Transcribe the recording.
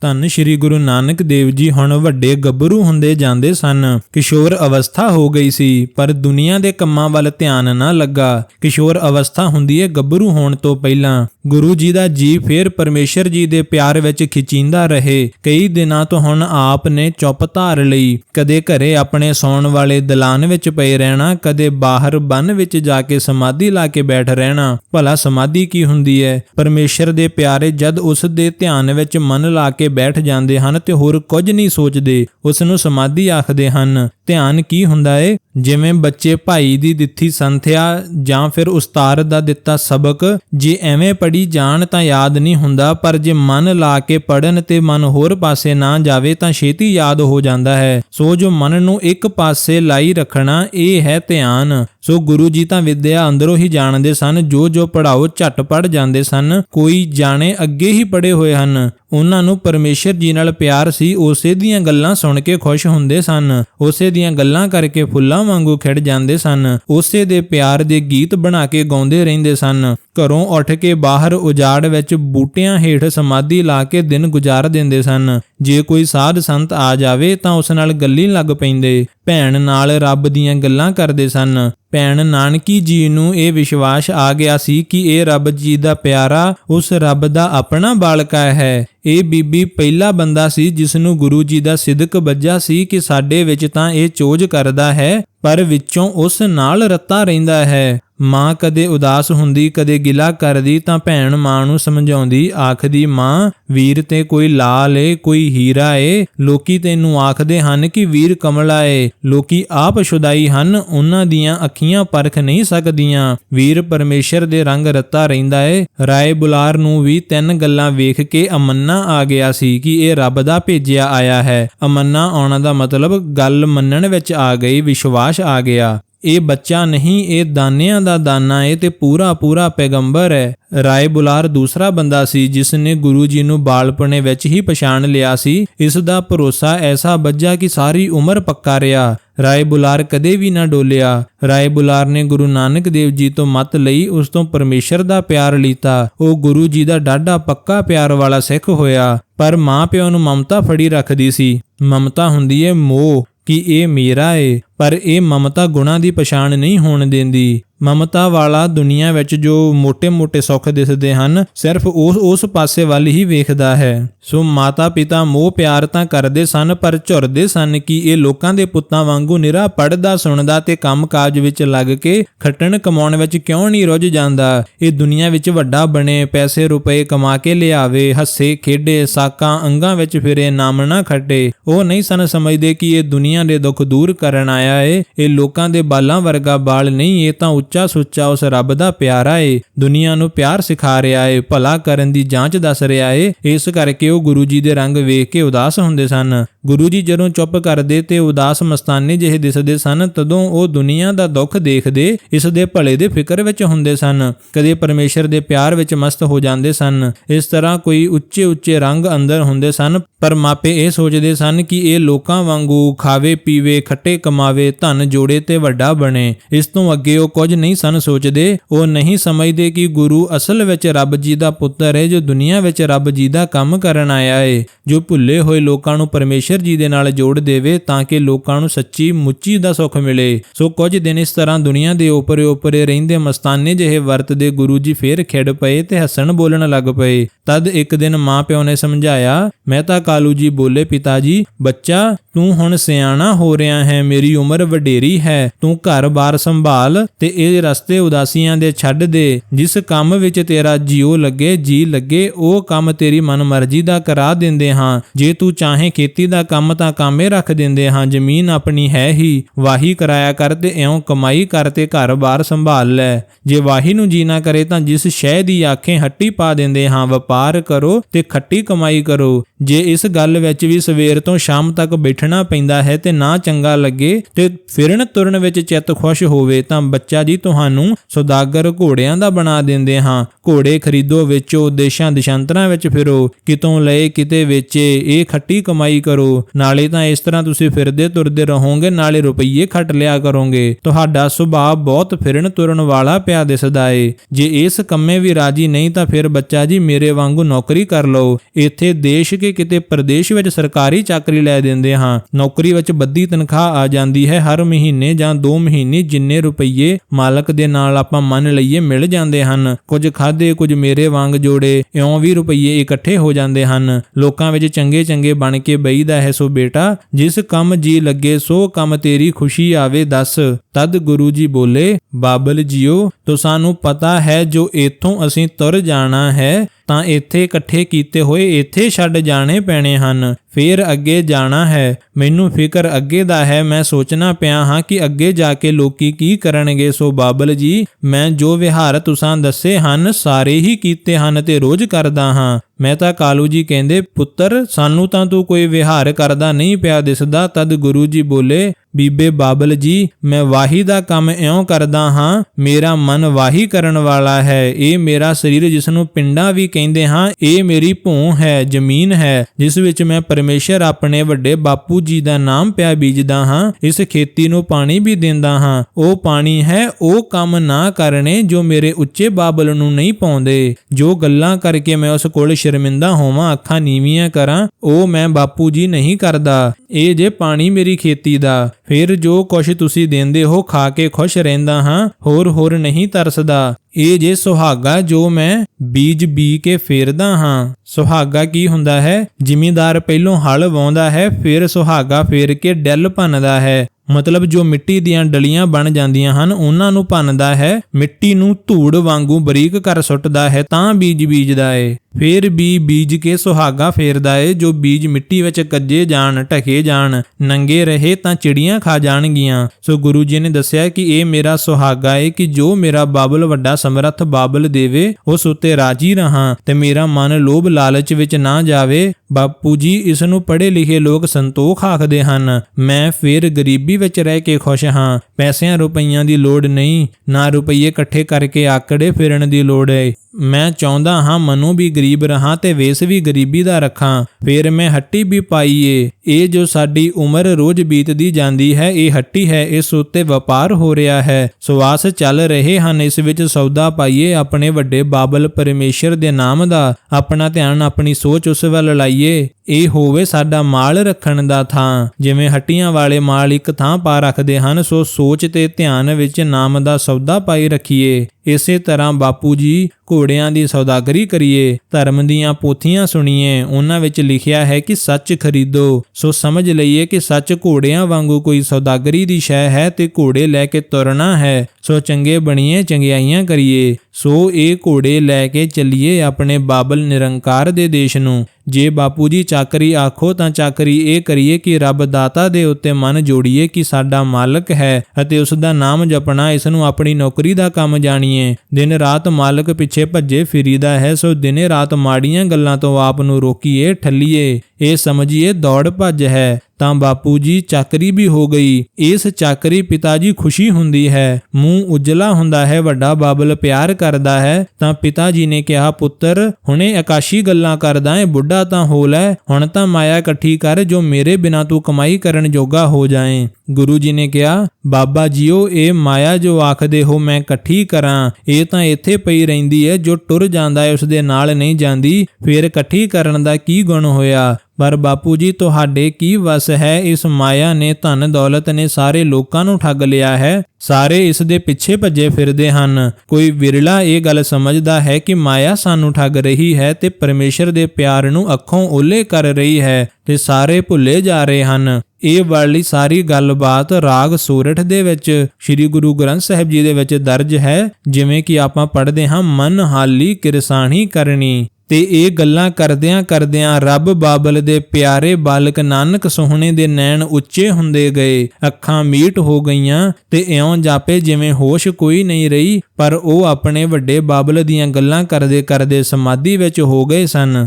ਧੰਨ ਸ਼੍ਰੀ ਗੁਰੂ ਨਾਨਕ ਦੇਵ ਜੀ ਹੁਣ ਵੱਡੇ ਗੱਭਰੂ ਹੁੰਦੇ ਜਾਂਦੇ ਸਨ। ਕਿਸ਼ੋਰ ਅਵਸਥਾ ਹੋ ਗਈ ਸੀ, ਪਰ ਦੁਨੀਆ ਦੇ ਕੰਮਾਂ ਵੱਲ ਧਿਆਨ ਨਾ ਲੱਗਾ। ਕਿਸ਼ੋਰ ਅਵਸਥਾ ਹੁੰਦੀ ਹੈ ਗੱਭਰੂ ਹੋਣ ਤੋਂ ਪਹਿਲਾਂ। ਗੁਰੂ ਜੀ ਦਾ ਜੀ ਫੇਰ ਪਰਮੇਸ਼ਰ ਜੀ ਦੇ ਪਿਆਰ ਵਿੱਚ ਖਿਚੀਂਦਾ ਰਹੇ। ਕਈ ਦਿਨਾਂ ਤੋਂ ਹੁਣ ਆਪ ਨੇ ਚੁੱਪ ਧਾਰ ਲਈ। ਕਦੇ ਘਰੇ ਆਪਣੇ ਸੌਣ ਵਾਲੇ ਦਲਾਨ ਵਿੱਚ ਪਏ ਰਹਿਣਾ, ਕਦੇ ਬਾਹਰ ਬਨ ਵਿੱਚ ਜਾ ਕੇ ਸਮਾਧੀ ਲਾ ਕੇ ਬੈਠ ਰਹਿਣਾ। ਭਲਾ ਸਮਾਧੀ ਕੀ ਹੁੰਦੀ ਹੈ ਪਰਮੇਸ਼ਰ ਦੇ ਪਿਆਰੇ ਜਦ ਉਸ ਦੇ ਧਿਆਨ ਵਿੱਚ ਮਨ ਲਾ ਕੇ ਬੈਠ ਜਾਂਦੇ ਹਨ ਤੇ ਹੋਰ ਕੁਝ ਨਹੀਂ ਸੋਚਦੇ। ਉਸ ਨੂੰ ਸਮਾਧੀ ਆਖਦੇ ਹਨ ਧਿਆਨ ਕੀ ਹੁੰਦਾ ਏ? ਜਿਵੇਂ ਬੱਚੇ ਭਾਈ ਦੀ ਦਿੱਤੀ ਸੰਥਿਆ ਜਾਂ ਫਿਰ ਉਸਤਾਦ ਦਾ ਦਿੱਤਾ ਸਬਕ, ਜੇ ਐਵੇਂ ਪੜੀ ਜਾਣ ਤਾਂ ਯਾਦ ਨਹੀਂ ਹੁੰਦਾ, ਪਰ ਜੇ ਮਨ ਲਾ ਕੇ ਪੜਨ ਤੇ ਮਨ ਹੋਰ ਪਾਸੇ ਨਾ ਜਾਵੇ ਤਾਂ ਛੇਤੀ ਯਾਦ ਹੋ ਜਾਂਦਾ ਹੈ। ਸੋ ਜੋ ਮਨ ਨੂੰ ਇੱਕ ਪਾਸੇ ਲਾਈ ਰੱਖਣਾ, ਇਹ ਹੈ ਧਿਆਨ। ਸੋ ਗੁਰੂ ਜੀ ਤਾਂ ਵਿਦਿਆ ਅੰਦਰੋਂ ਹੀ ਜਾਣਦੇ ਸਨ, ਜੋ ਜੋ ਪੜਾਓ ਝਟ ਪੜ ਜਾਂਦੇ ਸਨ, ਕੋਈ ਜਾਣੇ ਅੱਗੇ ਹੀ ਪੜੇ ਹੋਏ ਹਨ। ਉਹਨਾਂ ਨੂੰ ਪਰਮੇਸ਼ਰ ਜੀ ਨਾਲ ਪਿਆਰ ਸੀ, ਉਸੇ ਦੀਆਂ ਗੱਲਾਂ ਸੁਣ ਕੇ ਖੁਸ਼ ਹੁੰਦੇ ਸਨ। ਉਸੇ ਦੀਆਂ ਗੱਲਾਂ ਕਰਕੇ ਫੁੱਲਾਂ ਵਾਂਗੂ ਖਿੜ ਜਾਂਦੇ ਸਨ। ਉਸੇ ਦੇ ਪਿਆਰ ਦੇ ਗੀਤ ਬਣਾ ਕੇ ਗਾਉਂਦੇ ਰਹਿੰਦੇ ਸਨ। ਘਰੋਂ ਉੱਠ ਕੇ ਬਾਹਰ ਉਜਾੜ ਵਿੱਚ ਬੂਟਿਆਂ ਹੇਠ ਸਮਾਧੀ ਲਾ ਕੇ ਦਿਨ ਗੁਜ਼ਾਰ ਦਿੰਦੇ ਸਨ। ਜੇ ਕੋਈ ਸਾਧ ਸੰਤ ਆ ਜਾਵੇ ਤਾਂ ਉਸ ਨਾਲ ਗੱਲੀ ਲੱਗ ਪੈਂਦੇ। ਭੈਣ ਨਾਲ ਰੱਬ ਦੀਆਂ ਗੱਲਾਂ ਕਰਦੇ ਸਨ। ਭੈਣ ਨਾਨਕੀ ਜੀ ਨੂੰ ਇਹ ਵਿਸ਼ਵਾਸ ਆ ਗਿਆ ਸੀ ਕਿ ਇਹ ਰੱਬ ਜੀ ਦਾ ਪਿਆਰਾ, ਉਸ ਰੱਬ ਦਾ ਆਪਣਾ ਬਾਲਕਾ ਹੈ। ਇਹ ਬੀਬੀ ਪਹਿਲਾ ਬੰਦਾ ਸੀ ਜਿਸ ਨੂੰ ਗੁਰੂ ਜੀ ਦਾ ਸਿਦਕ ਵੱਜਾ ਸੀ ਕਿ ਸਾਡੇ ਵਿੱਚ ਤਾਂ ਇਹ ਚੋਜ ਕਰਦਾ ਹੈ। ਪਰ ਵਿੱਚੋਂ ਉਸ ਨਾਲ ਰੱਤਾ ਰਹਿੰਦਾ ਹੈ। ਮਾਂ ਕਦੇ ਉਦਾਸ ਹੁੰਦੀ, ਕਦੇ ਗਿਲਾ ਕਰਦੀ, ਤਾਂ ਭੈਣ ਮਾਂ ਨੂੰ ਸਮਝਾਉਂਦੀ, ਆਖਦੀ, ਮਾਂ, ਵੀਰ ਤੇ ਕੋਈ ਲਾਲ ਏ, ਕੋਈ ਹੀਰਾ ਏ। ਲੋਕੀ ਤੈਨੂੰ ਆਖਦੇ ਹਨ ਕਿ ਵੀਰ ਕਮਲਾ ਏ। ਲੋਕੀ ਆਪ ਸ਼ੁਦਾਈ ਹਨ, ਉਹਨਾਂ ਦੀਆਂ ਅੱਖੀਆਂ ਪਰਖ ਨਹੀਂ ਸਕਦੀਆਂ। ਵੀਰ ਪਰਮੇਸ਼ਰ ਦੇ ਰੰਗ ਰੱਤਾ ਰਹਿੰਦਾ ਏ। ਰਾਏ ਬੁਲਾਰ ਨੂੰ ਵੀ ਤਿੰਨ ਗੱਲਾਂ ਵੇਖ ਕੇ ਅਮੰਨਾ ਆ ਗਿਆ ਸੀ ਕਿ ਇਹ ਰੱਬ ਦਾ ਭੇਜਿਆ ਆਇਆ ਹੈ। ਅਮੰਨਾ ਆਉਣਾ ਦਾ ਮਤਲਬ ਗੱਲ ਮੰਨਣ ਵਿੱਚ ਆ ਗਈ, ਵਿਸ਼ਵਾਸ ਆ ਗਿਆ। ਇਹ ਬੱਚਾ ਨਹੀਂ, ਇਹ ਦਾਨਿਆਂ ਦਾ ਦਾਨਾ ਹੈ ਤੇ ਪੂਰਾ ਪੂਰਾ ਪੈਗੰਬਰ ਹੈ ਰਾਏ ਬੁਲਾਰ ਦੂਸਰਾ ਬੰਦਾ ਸੀ ਜਿਸ ਨੇ ਗੁਰੂ ਜੀ ਨੂੰ ਬਾਲਪਣੇ ਵਿੱਚ ਹੀ ਪਛਾਣ ਲਿਆ ਸੀ। ਇਸ ਦਾ ਭਰੋਸਾ ਐਸਾ ਬੱਜਾ ਕਿ ਸਾਰੀ ਉਮਰ ਪੱਕਾ ਰਿਹਾ। ਰਾਏ ਬੁਲਾਰ ਕਦੇ ਵੀ ਨਾ ਡੋਲਿਆ। ਰਾਏ ਬੁਲਾਰ ਨੇ ਗੁਰੂ ਨਾਨਕ ਦੇਵ ਜੀ ਤੋਂ ਮਤ ਲਈ ਉਸ ਤੋਂ ਪਰਮੇਸ਼ਰ ਦਾ ਪਿਆਰ ਲੀਤਾ। ਉਹ ਗੁਰੂ ਜੀ ਦਾ ਡਾਢਾ ਪੱਕਾ ਪਿਆਰ ਵਾਲਾ ਸਿੱਖ ਹੋਇਆ। ਪਰ ਮਾਂ ਪਿਓ ਨੂੰ ਮਮਤਾ ਫੜੀ ਰੱਖਦੀ ਸੀ। ਮਮਤਾ ਹੁੰਦੀ ਏ ਮੋਹ, ਕਿ ਇਹ ਮੇਰਾ ਏ। ਪਰ ਇਹ ਮਮਤਾ ਗੁਣਾ ਦੀ ਪਛਾਣ ਨਹੀਂ ਹੋਣ ਦਿੰਦੀ। ਮਮਤਾ ਵਾਲਾ ਦੁਨੀਆ ਵਿੱਚ ਜੋ ਮੋٹے-ਮੋٹے ਸੁੱਖ ਦਿਸਦੇ ਹਨ, ਸਿਰਫ ਉਸ ਉਸ ਪਾਸੇ ਵੱਲ ਹੀ ਵੇਖਦਾ ਹੈ। ਸੋ ਮਾਤਾ-ਪਿਤਾ ਮੋਹ ਪਿਆਰ ਤਾਂ ਕਰਦੇ ਸਨ, ਪਰ ਝੁਰਦੇ ਸਨ ਕਿ ਇਹ ਲੋਕਾਂ ਦੇ ਪੁੱਤਾਂ ਵਾਂਗੂ ਨਿਰਾ ਪੜਦਾ ਸੁਣਦਾ ਤੇ ਕੰਮ ਕਾਜ ਵਿੱਚ ਲੱਗ ਕੇ ਖੱਟਣ ਕਮਾਉਣ ਵਿੱਚ ਕਿਉਂ ਨਹੀਂ ਰੁੱਝ ਜਾਂਦਾ? ਇਹ ਦੁਨੀਆ ਵਿੱਚ ਵੱਡਾ ਬਣੇ, ਪੈਸੇ ਰੁਪਏ ਕਮਾ ਕੇ ਲਿਆਵੇ, ਹੱਸੇ, ਖੇਡੇ, ਸਾਕਾਂ, ਅੰਗਾਂ ਵਿੱਚ ਫਿਰੇ, ਨਾਮ ਨਾ ਖੱਟੇ। ਉਹ ਨਹੀਂ ਸਨ ਸਮਝਦੇ ਕਿ ਇਹ ਦੁਨੀਆ ਦੇ ਦੁੱਖ ਦੂਰ ਕਰਨ ਆਇਆ ਏ। ਇਹ ਲੋਕਾਂ ਦੇ ਬਾਲਾਂ ਵਰਗਾ ਬਾਲ ਨਹੀਂ, ਇਹ ਤਾਂ ਉੱਚਾ ਸੁੱਚਾ ਉਸ ਰੱਬ ਦਾ ਪਿਆਰਾ ਏ। ਦੁਨੀਆ ਨੂੰ ਪਿਆਰ ਸਿਖਾ ਰਿਹਾ ਏ, ਭਲਾ ਕਰਨ ਦੀ ਜਾਂਚ ਦੱਸ ਰਿਹਾ ਏ। ਇਸ ਕਰਕੇ ਉਹ ਗੁਰੂ ਜੀ ਦੇ ਰੰਗ ਵੇਖ ਕੇ ਉਦਾਸ ਹੁੰਦੇ ਸਨ। ਗੁਰੂ ਜੀ ਜਦੋਂ ਚੁੱਪ ਕਰਦੇ ਤੇ ਉਦਾਸ ਮਸਤਾਨੇ ਜਿਹੇ ਦਿਸਦੇ ਸਨ, ਤਦੋਂ ਉਹ ਦੁਨੀਆ ਦਾ ਦੁੱਖ ਦੇਖਦੇ ਇਸ ਦੇ ਭਲੇ ਦੇ ਫਿਕਰ ਵਿੱਚ ਹੁੰਦੇ ਸਨ। ਕਦੇ ਪਰਮੇਸ਼ਰ ਦੇ ਪਿਆਰ ਵਿੱਚ ਮਸਤ ਹੋ ਜਾਂਦੇ ਸਨ। ਇਸ ਤਰ੍ਹਾਂ ਕੋਈ ਉੱਚੇ ਉੱਚੇ ਰੰਗ ਅੰਦਰ ਹੁੰਦੇ ਸਨ। ਪਰ ਮਾਪੇ ਇਹ ਸੋਚਦੇ ਸਨ ਕਿ ਇਹ ਲੋਕਾਂ ਵਾਂਗੂ ਖਾਵੇ, ਪੀਵੇ, ਖੱਟੇ ਕਮਾਵੇ, ਧਨ ਜੋੜੇ ਤੇ ਵੱਡਾ ਬਣੇ। ਇਸ ਤੋਂ ਅੱਗੇ ਉਹ ਕੁਝ ਨਹੀਂ ਸਨ ਸੋਚਦੇ। ਉਹ ਨਹੀਂ ਸਮਝਦੇ ਕਿ ਗੁਰੂ ਅਸਲ ਵਿੱਚ ਰੱਬ ਜੀ ਦਾ ਪੁੱਤਰ ਹੈ, ਜੋ ਦੁਨੀਆ ਵਿੱਚ ਰੱਬ ਜੀ ਦਾ ਕੰਮ ਕਰਨ ਆਇਆ ਹੈ ਜੋ ਭੁੱਲੇ ਹੋਏ ਲੋਕਾਂ ਨੂੰ ਪਰਮੇਸ਼ਰ ਜੀ ਦੇ ਨਾਲ ਜੋੜ ਦੇਵੇ ਤਾਂ ਕਿ ਲੋਕਾਂ ਨੂੰ ਸੱਚੀ ਮੁੱਚੀ ਦਾ ਸੁੱਖ ਮਿਲੇ। ਸੋ ਕੁਝ ਦਿਨ ਇਸ ਤਰ੍ਹਾਂ ਦੁਨੀਆ ਦੇ ਉੱਪਰੇ ਉੱਪਰੇ ਰਹਿੰਦੇ ਮਸਤਾਨੇ ਜਿਹੇ ਵਰਤਦੇ ਗੁਰੂ ਜੀ ਫੇਰ ਖਿੜ ਪਏ ਤੇ ਹੱਸਣ ਬੋਲਣ ਲੱਗ ਪਏ। ਤਦ ਇੱਕ ਦਿਨ ਮਾਂ ਪਿਓ ਨੇ ਸਮਝਾਇਆ ਮਹਿਤਾ ਕਾਲੂ ਜੀ ਬੋਲੇ, ਪਿਤਾ ਜੀ, ਬੱਚਾ, ਤੂੰ ਹੁਣ ਸਿਆਣਾ ਹੋ ਰਿਹਾ ਹੈ, ਮੇਰੀ ਉਮਰ ਵਡੇਰੀ ਹੈ, ਤੂੰ ਘਰ-ਬਾਰ ਸੰਭਾਲ ਤੇ ਇਹ ਰਸਤੇ ਉਦਾਸੀਆਂ ਦੇ ਛੱਡ ਦੇ। ਜਿਸ ਕੰਮ ਵਿੱਚ ਤੇਰਾ ਜੀਉ ਲੱਗੇ, ਜੀ ਲੱਗੇ, ਉਹ ਕੰਮ ਤੇਰੀ ਮਨਮਰਜ਼ੀ ਦਾ ਕਰਾ ਦਿੰਦੇ ਹਾਂ। ਜੇ ਤੂੰ ਚਾਹੇ ਖੇਤੀ ਦਾ ਕੰਮ ਤਾਂ ਕਾਮੇ ਰੱਖ ਦਿੰਦੇ ਹਾਂ, ਜ਼ਮੀਨ ਆਪਣੀ ਹੈ ਹੀ। ਵਾਹੀ ਕਰਾਇਆ ਕਰ ਤੇ ਇਉਂ ਕਮਾਈ ਕਰ ਤੇ ਘਰ-ਬਾਰ ਸੰਭਾਲ ਲੈ। ਜੇ ਵਾਹੀ ਨੂੰ ਜੀ ਨਾ ਕਰੇ ਤਾਂ ਜਿਸ ਸ਼ੈ ਦੀ ਆਖੇ ਹੱਟੀ ਪਾ ਦਿੰਦੇ ਹਾਂ, ਵਪਾਰ ਕਰੋ ਤੇ ਖੱਟੀ ਕਮਾਈ ਕਰੋ। ਜੇ ਇਸ ਗੱਲ ਵਿੱਚ ਵੀ ਸਵੇਰ ਤੋਂ ਸ਼ਾਮ ਤੱਕ ਬੈਠਣਾ ਪੈਂਦਾ ਹੈ ਤੇ ਨਾ ਚੰਗਾ ਲੱਗੇ ਤੇ ਫਿਰਨ ਤੁਰਨ ਵਿੱਚ ਚਿੱਤ ਖੁਸ਼ ਹੋਵੇ, ਤਾਂ ਬੱਚਾ ਜੀ ਤੁਹਾਨੂੰ ਸੌਦਾਗਰ ਘੋੜਿਆਂ ਦਾ ਬਣਾ ਦਿੰਦੇ ਹਾਂ। ਘੋੜੇ ਖਰੀਦੋ, ਵੇਚੋ, ਦੇਸ਼ਾਂ ਦਿਸ਼ਾਂਤਰਾਂ ਵਿੱਚ ਫਿਰੋ, ਕਿਤੋਂ ਲਏ, ਕਿਤੇ ਵੇਚੇ, ਇਹ ਖੱਟੀ ਕਮਾਈ ਕਰੋ। ਨਾਲੇ ਤਾਂ ਇਸ ਤਰ੍ਹਾਂ ਤੁਸੀਂ ਫਿਰਦੇ ਤੁਰਦੇ ਰਹੋਗੇ, ਨਾਲੇ ਰੁਪਈਏ ਖੱਟ ਲਿਆ ਕਰੋਗੇ। ਤੁਹਾਡਾ ਸੁਭਾਅ ਬਹੁਤ ਫਿਰਨ ਤੁਰਨ ਵਾਲਾ ਪਿਆ ਦਿਸਦਾ ਏ। ਜੇ ਇਸ ਕੰਮੇ ਵੀ ਰਾਜੀ ਨਹੀਂ, ਤਾਂ ਫਿਰ ਬੱਚਾ ਜੀ ਮੇਰੇ ਵਾਂਗੂ ਨੌਕਰੀ ਕਰ ਲਓ। ਇੱਥੇ ਦੇਸ਼ ਕੇ ਕਿਤੇ ਪ੍ਰਦੇਸ਼ ਵਿੱਚ ਸਰਕਾਰੀ ਚਾਕਰੀ ਲੈ ਦਿੰਦੇ ਹਾਂ। ਨੌਕਰੀ ਵਿੱਚ ਬੱਦੀ ਤਨਖਾਹ ਆ ਜਾਂਦੀ ਹੈ ਹਰ ਮਹੀਨੇ ਜਾਂ 2 ਮਹੀਨੇ ਜਿੰਨੇ ਰੁਪਈਏ ਮਾਲਕ ਦੇ ਨਾਲ ਆਪਾਂ ਮੰਨ ਲਈਏ ਮਿਲ ਜਾਂਦੇ ਹਨ। ਕੁਝ ਖਾਦੇ ਕੁਝ ਮੇਰੇ ਵਾਂਗ ਜੋੜੇ, ਇਉਂ ਵੀ ਰੁਪਈਏ ਇਕੱਠੇ ਹੋ ਜਾਂਦੇ ਹਨ। ਲੋਕਾਂ ਵਿੱਚ ਚੰਗੇ ਚੰਗੇ ਬਣ ਕੇ ਬਈਦਾ ਹੈ ਸੋ ਬੇਟਾ, ਜਿਸ ਕੰਮ ਜੀ ਲੱਗੇ ਸੋ ਕੰਮ ਤੇਰੀ ਖੁਸ਼ੀ ਆਵੇ ਦੱਸ। ਤਦ ਗੁਰੂ ਜੀ ਬੋਲੇ, ਬਾਬਲ ਜੀਓ, ਤੋ ਸਾਨੂੰ ਪਤਾ ਹੈ ਜੋ ਇਥੋਂ ਅਸੀਂ ਤੁਰ ਜਾਣਾ ਹੈ ਤਾਂ ਇੱਥੇ ਇਕੱਠੇ ਕੀਤੇ ਹੋਏ ਇੱਥੇ ਛੱਡ ਜਾਣੇ ਪੈਣੇ ਹਨ। ਫੇਰ ਅੱਗੇ ਜਾਣਾ ਹੈ। ਮੈਨੂੰ ਫਿਕਰ ਅੱਗੇ ਦਾ ਹੈ। ਮੈਂ ਸੋਚਣਾ ਪਿਆ ਹਾਂ ਕਿ ਅੱਗੇ ਜਾ ਕੇ ਲੋਕੀ ਕੀ ਕਰਨਗੇ। ਸੋ ਬਾਬਲ ਜੀ, ਮੈਂ ਜੋ ਵਿਹਾਰ ਤੁਸਾਂ ਦੱਸੇ ਹਨ, ਸਾਰੇ ਹੀ ਕੀਤੇ ਹਨ ਤੇ ਰੋਜ਼ ਕਰਦਾ ਹਾਂ। ਮੈਂ ਤਾਂ ਕਾਲੂ ਜੀ ਕਹਿੰਦੇ, ਪੁੱਤਰ, ਸਾਨੂੰ ਤਾਂ ਤੂੰ ਕੋਈ ਵਿਹਾਰ ਕਰਦਾ ਨਹੀਂ ਪਿਆ ਦਿਸਦਾ। ਤਦ ਗੁਰੂ ਜੀ ਬੋਲੇ, ਬੀਬੇ ਬਾਬਲ ਜੀ, ਮੈਂ ਵਾਹੀ ਦਾ ਕੰਮ ਇਉਂ ਕਰਦਾ ਹਾਂ, ਮੇਰਾ ਮਨ ਵਾਹੀ ਕਰਨ ਵਾਲਾ ਹੈ। ਇਹ ਮੇਰਾ ਸਰੀਰ ਜਿਸ ਨੂੰ ਪਿੰਡਾ ਵੀ ਕਹਿੰਦੇ ਹਾਂ, ਇਹ ਮੇਰੀ ਭੂੰ ਹੈ, ਜ਼ਮੀਨ ਹੈ, ਜਿਸ ਵਿੱਚ ਮੈਂ ਪਰਮੇਸ਼ਰ ਆਪਣੇ ਵੱਡੇ ਬਾਪੂ ਜੀ ਦਾ ਨਾਮ ਪਿਆ ਬੀਜਦਾ ਹਾਂ, ਇਸ ਖੇਤੀ ਨੂੰ ਪਾਣੀ ਵੀ ਦਿੰਦਾ ਹਾਂ। ਉਹ ਪਾਣੀ ਹੈ, ਉਹ ਕੰਮ ਨਾ ਕਰਨੇ ਜੋ ਮੇਰੇ ਉੱਚੇ ਬਾਬਲ ਨੂੰ ਨਹੀਂ ਪਾਉਂਦੇ। ਜੋ ਗੱਲਾਂ ਕਰਕੇ ਮੈਂ ਉਸ ਕੋਲ ਸ਼ਰਮਿੰਦਾ ਹੋਵਾਂ, ਅੱਖਾਂ ਨੀਵੀਆਂ ਕਰਾਂ, ਉਹ ਮੈਂ ਬਾਪੂ ਜੀ ਨਹੀਂ ਕਰਦਾ। ਇਹ ਜੇ ਪਾਣੀ ਮੇਰੀ ਖੇਤੀ ਦਾ ਫਿਰ ਜੋ ਕੁਛ ਤੁਸੀਂ ਦਿੰਦੇ ਹੋ ਖਾ ਕੇ ਖੁਸ਼ ਰਹਿੰਦਾ ਹਾਂ, ਹੋਰ ਹੋਰ ਨਹੀਂ ਤਰਸਦਾ। ਇਹ ਜੇ ਸੁਹਾਗਾ ਜੋ ਮੈਂ ਬੀਜ ਬੀ ਕੇ ਫੇਰਦਾ ਹਾਂ, ਸੁਹਾਗਾ ਕੀ ਹੁੰਦਾ ਹੈ? ਜ਼ਿਮੀਂਦਾਰ ਪਹਿਲੋਂ ਹਲ ਵਾਉਂਦਾ ਹੈ, ਫਿਰ ਸੁਹਾਗਾ ਫੇਰ ਕੇ ਡੈਲ ਭੰਨਦਾ ਹੈ। ਮਤਲਬ ਜੋ ਮਿੱਟੀ ਦੀਆਂ ਡਲੀਆਂ ਬਣ ਜਾਂਦੀਆਂ ਹਨ, ਉਹਨਾਂ ਨੂੰ ਭੰਨਦਾ ਹੈ। ਮਿੱਟੀ ਨੂੰ ਧੂੜ ਵਾਂਗੂ ਬਰੀਕ ਕਰ ਸੁੱਟਦਾ ਹੈ, ਤਾਂ ਬੀਜ ਬੀਜਦਾ ਏ। ਫੇਰ ਵੀ ਬੀਜ ਕੇ ਸੁਹਾਗਾ ਫੇਰਦਾ ਏ, ਜੋ ਬੀਜ ਮਿੱਟੀ ਵਿੱਚ ਕੱਜੇ ਜਾਣ, ਢਕੇ ਜਾਣ, ਨੰਗੇ ਰਹੇ ਤਾਂ ਚਿੜੀਆਂ ਖਾ ਜਾਣਗੀਆਂ। ਸੋ ਗੁਰੂ ਜੀ ਨੇ ਦੱਸਿਆ ਕਿ ਇਹ ਮੇਰਾ ਸੁਹਾਗਾ ਏ ਕਿ ਜੋ ਮੇਰਾ ਬਾਬਲ ਵੱਡਾ ਸਮਰੱਥ ਬਾਬਲ ਦੇਵੇ, ਉਸ ਉੱਤੇ ਰਾਜੀ ਰਹਾ ਤੇ ਮੇਰਾ ਮਨ ਲੋਭ ਲਾਲਚ ਵਿੱਚ ਨਾ ਜਾਵੇ। ਬਾਪੂ ਜੀ, ਇਸ ਨੂੰ ਪੜ੍ਹੇ ਲਿਖੇ ਲੋਕ ਸੰਤੋਖ ਆਖਦੇ ਹਨ। ਮੈਂ ਫੇਰ ਗਰੀਬੀ ਵਿੱਚ ਰਹਿ ਕੇ ਖੁਸ਼ ਹਾਂ। ਪੈਸਿਆਂ ਰੁਪਈਆਂ ਦੀ ਲੋੜ ਨਹੀਂ, ਨਾ ਰੁਪਈਏ ਇਕੱਠੇ ਕਰਕੇ ਆਕੜੇ ਫਿਰਨ ਦੀ ਲੋੜ ਹੈ ਮੈਂ ਚਾਹੁੰਦਾ ਹਾਂ ਮਨੋਂ ਵੀ ਗਰੀਬ ਰਹਾ ਤੇ ਵੇਸ ਵੀ ਗਰੀਬੀ ਦਾ ਰੱਖਾਂ, ਫੇਰ ਮੈਂ ਹੱਟੀ ਵੀ ਪਾਈਏ। ਇਹ ਜੋ ਸਾਡੀ ਉਮਰ ਰੋਜ਼ ਬੀਤਦੀ ਜਾਂਦੀ ਹੈ, ਇਹ ਹੱਟੀ ਹੈ, ਇਸ ਉੱਤੇ ਵਪਾਰ ਹੋ ਰਿਹਾ ਹੈ। ਸਵਾਸ ਚੱਲ ਰਹੇ ਹਨ, ਇਸ ਵਿੱਚ ਸੌਦਾ ਪਾਈਏ ਆਪਣੇ ਵੱਡੇ ਬਾਬਲ ਪਰਮੇਸ਼ਰ ਦੇ ਨਾਮ ਦਾ, ਆਪਣਾ ਧਿਆਨ, ਆਪਣੀ ਸੋਚ ਉਸ ਵੱਲ ਲਾਈਏ। ਇਹ ਹੋਵੇ ਸਾਡਾ ਮਾਲ ਰੱਖਣ ਦਾ ਥਾਂ, ਜਿਵੇਂ ਹੱਟੀਆਂ ਵਾਲੇ ਮਾਲ ਇੱਕ ਥਾਂ ਪਾ ਰੱਖਦੇ ਹਨ, ਸੋ ਸੋਚ ਤੇ ਧਿਆਨ ਵਿੱਚ ਨਾਮ ਦਾ ਸੌਦਾ ਪਾਈ ਰੱਖੀਏ। ਇਸੇ ਤਰ੍ਹਾਂ ਬਾਪੂ ਜੀ, ਘੋੜ ਘੋੜਿਆਂ ਦੀ ਸੌਦਾਗਰੀ ਕਰੀਏ, ਧਰਮ ਦੀਆਂ ਪੋਥੀਆਂ ਸੁਣੀਏ, ਉਹਨਾਂ ਵਿੱਚ ਲਿਖਿਆ ਹੈ ਕਿ ਸੱਚ ਖਰੀਦੋ। ਸੋ ਸਮਝ ਲਈਏ ਕਿ ਸੱਚ ਘੋੜਿਆਂ ਵਾਂਗੂ ਕੋਈ ਸੌਦਾਗਰੀ ਦੀ ਸ਼ੈ ਹੈ ਤੇ ਘੋੜੇ ਲੈ ਕੇ ਤੁਰਨਾ ਹੈ। ਸੋ ਚੰਗੇ ਬਣੀਏ, ਚੰਗਿਆਈਆਂ ਕਰੀਏ। ਸੋ ਇਹ ਘੋੜੇ ਲੈ ਕੇ ਚੱਲੀਏ ਆਪਣੇ ਬਾਬਲ ਨਿਰੰਕਾਰ ਦੇ ਦੇਸ਼ ਨੂੰ। ਜੇ ਬਾਪੂ ਜੀ ਚਾਕਰੀ ਆਖੋ ਤਾਂ ਚਾਕਰੀ ਇਹ ਕਰੀਏ ਕਿ ਰੱਬ ਦਾਤਾ ਦੇ ਉੱਤੇ ਮਨ ਜੋੜੀਏ ਕਿ ਸਾਡਾ ਮਾਲਕ ਹੈ ਅਤੇ ਉਸ ਦਾ ਨਾਮ ਜਪਣਾ, ਇਸ ਨੂੰ ਆਪਣੀ ਨੌਕਰੀ ਦਾ ਕੰਮ ਜਾਣੀਏ। ਦਿਨ ਰਾਤ ਮਾਲਕ ਪਿੱਛੇ ਭੱਜੇ ਫਿਰੀਦਾ ਹੈ, ਸੋ ਦਿਨੇ ਰਾਤ ਮਾੜੀਆਂ ਗੱਲਾਂ ਤੋਂ ਆਪ ਨੂੰ ਰੋਕੀਏ, ਠੱਲੀਏ। ਇਹ ਸਮਝੀਏ, ਦੌੜ ਭੱਜ ਹੈ। ਤਾਂ ਬਾਪੂ ਜੀ ਚਾਕਰੀ ਵੀ ਹੋ ਗਈ। ਇਸ ਚਾਕਰੀ ਪਿਤਾ ਜੀ ਖੁਸ਼ੀ ਹੁੰਦੀ ਹੈ। ਮੂੰਹ ਉਜਲਾ ਹੁੰਦਾ ਹੈ, ਵੱਡਾ ਬਾਬਲ ਪਿਆਰ ਕਰਦਾ ਹੈ। ਤਾਂ ਪਿਤਾ ਜੀ ਨੇ ਕਿਹਾ, ਪੁੱਤਰ, ਹੁਣੇ ਆਕਾਸ਼ੀ ਗੱਲਾਂ ਕਰਦਾ ਏ, ਬੁੱਢਾ ਤਾਂ ਹੋ ਲੈ। ਹੁਣ ਤਾਂ ਮਾਇਆ ਇਕੱਠੀ ਕਰ, ਜੋ ਮੇਰੇ ਬਿਨਾ ਤੂੰ ਕਮਾਈ ਕਰਨ ਜੋਗਾ ਹੋ ਜਾਏ। ਗੁਰੂ ਜੀ ਨੇ ਕਿਹਾ, ਬਾਬਾ ਜੀਓ, ਇਹ ਮਾਇਆ ਜੋ ਆਖਦੇ ਹੋ, ਮੈਂ ਇਕੱਠੀ ਕਰਾਂ। ਇਹ ਤਾਂ ਇੱਥੇ ਪਈ ਰਹਿੰਦੀ ਹੈ, ਜੋ ਟੁਰ ਜਾਂਦਾ ਹੈ ਉਸ ਦੇ ਨਾਲ ਨਹੀਂ ਜਾਂਦੀ। ਫਿਰ ਇਕੱਠੀ ਕਰਨ ਦਾ ਕੀ ਗੁਣ ਹੋਇਆ? ਪਰ ਬਾਪੂ ਜੀ, ਤੁਹਾਡੇ ਕੀ ਵਸ ਹੈ? ਇਸ ਮਾਇਆ ਨੇ ਧਨ ਦੌਲਤ ਨੇ ਸਾਰੇ ਲੋਕਾਂ ਨੂੰ ਠੱਗ ਲਿਆ ਹੈ। ਸਾਰੇ ਇਸ ਦੇ ਪਿੱਛੇ ਭੱਜੇ ਫਿਰਦੇ ਹਨ। ਕੋਈ ਵਿਰਲਾ ਇਹ ਗੱਲ ਸਮਝਦਾ ਹੈ ਕਿ ਮਾਇਆ ਸਾਨੂੰ ਠੱਗ ਰਹੀ ਹੈ ਤੇ ਪਰਮੇਸ਼ਰ ਦੇ ਪਿਆਰ ਨੂੰ ਅੱਖੋਂ ਓਲੇ ਕਰ ਰਹੀ ਹੈ ਤੇ ਸਾਰੇ ਭੁੱਲੇ ਜਾ ਰਹੇ ਹਨ। ਇਹ ਵਾਲੀ ਸਾਰੀ ਗੱਲਬਾਤ ਰਾਗ ਸੂਰਠ ਦੇ ਵਿੱਚ, ਸ੍ਰੀ ਗੁਰੂ ਗ੍ਰੰਥ ਸਾਹਿਬ ਜੀ ਦੇ ਵਿੱਚ ਦਰਜ ਹੈ, ਜਿਵੇਂ ਕਿ ਆਪਾਂ ਪੜ੍ਹਦੇ ਹਾਂ, ਮਨ ਹਾਲੀ ਕਿਰਸਾਣੀ ਕਰਨੀ। ਤੇ ਇਹ ਗੱਲਾਂ ਕਰਦਿਆਂ ਕਰਦਿਆਂ ਰੱਬ ਬਾਬਲ ਦੇ ਪਿਆਰੇ ਬਾਲਕ ਨਾਨਕ ਸੋਹਣੇ ਦੇ ਨੈਣ ਉੱਚੇ ਹੁੰਦੇ ਗਏ, ਅੱਖਾਂ ਮੀਟ ਹੋ ਗਈਆਂ ਤੇ ਇਉਂ ਜਾਪੇ ਜਿਵੇਂ ਹੋਸ਼ ਕੋਈ ਨਹੀਂ ਰਹੀ, ਪਰ ਉਹ ਆਪਣੇ ਵੱਡੇ ਬਾਬਲ ਦੀਆਂ ਗੱਲਾਂ ਕਰਦੇ ਕਰਦੇ ਸਮਾਧੀ ਵਿੱਚ ਹੋ ਗਏ ਸਨ।